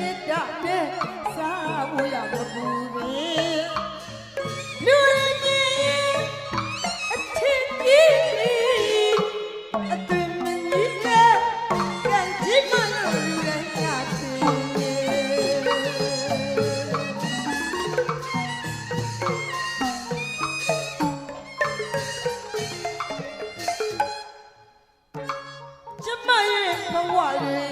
မေတ္တာနဲ့စာဝေရမပူပဲလူရင်းကြီးအထင်ကြီးအသွင်မကြီးနဲ့ပြန်ကြည့်မှလို့လူရင်းရသည်ကျမရဲ့ဘဝရဲ့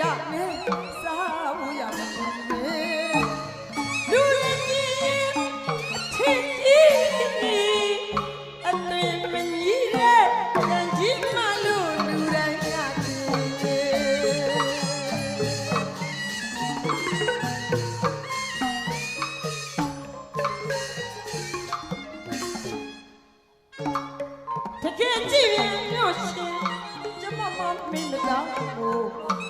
တာနဲ့စားဖို့ရမှာလူရင်းကြီးချစ်ကြီးအသွင်မကြီးတဲ့တန်ကြီးမလို့လူတိုင်းကတည်တကယ်ကြည့်ရင်ညို့ရှင်ကျမမမင်းသားကိုအချက်တစ်ခုတော့လိုရချင်းရွှေမမဆန်းရပြီမဲ့မုံမြတာအကျ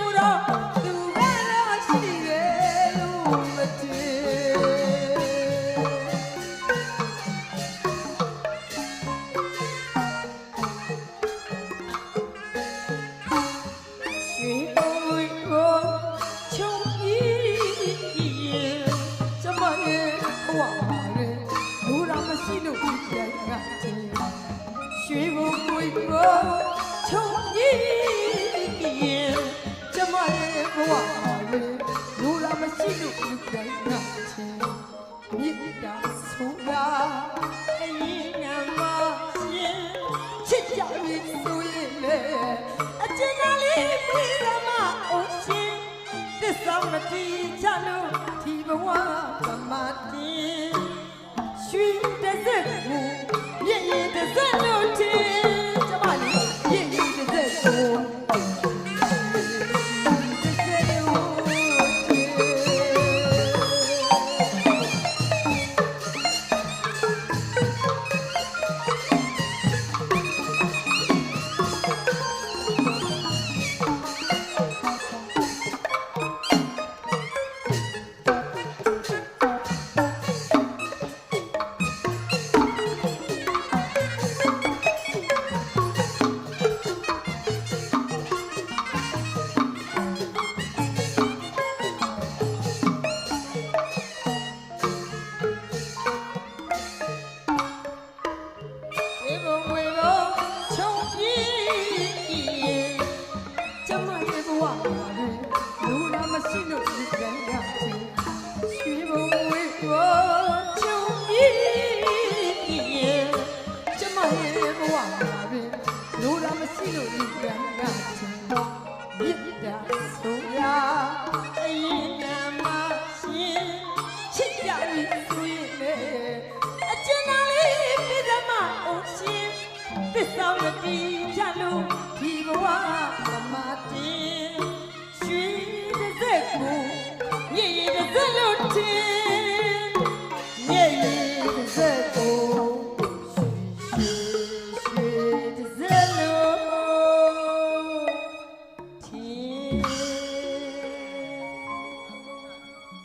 ဝမှာလေလူရာမရှိလို့ဒီတိုင်းကတည်းရွှေဘဝကိုချုံကြီးကျမရဲ့ဘဝမှာလေလူရာမရှိလို့ဒီတိုင်းကတည်းမြစ်တာဆိုတာအရင်ကမှရှင်ချစ်ကြပြီဆိုရင်လေအကျဉ်းသားလေးပြီးသမားအိုရှင်သစ္စာမတိချလို့ဒီဘဝ တ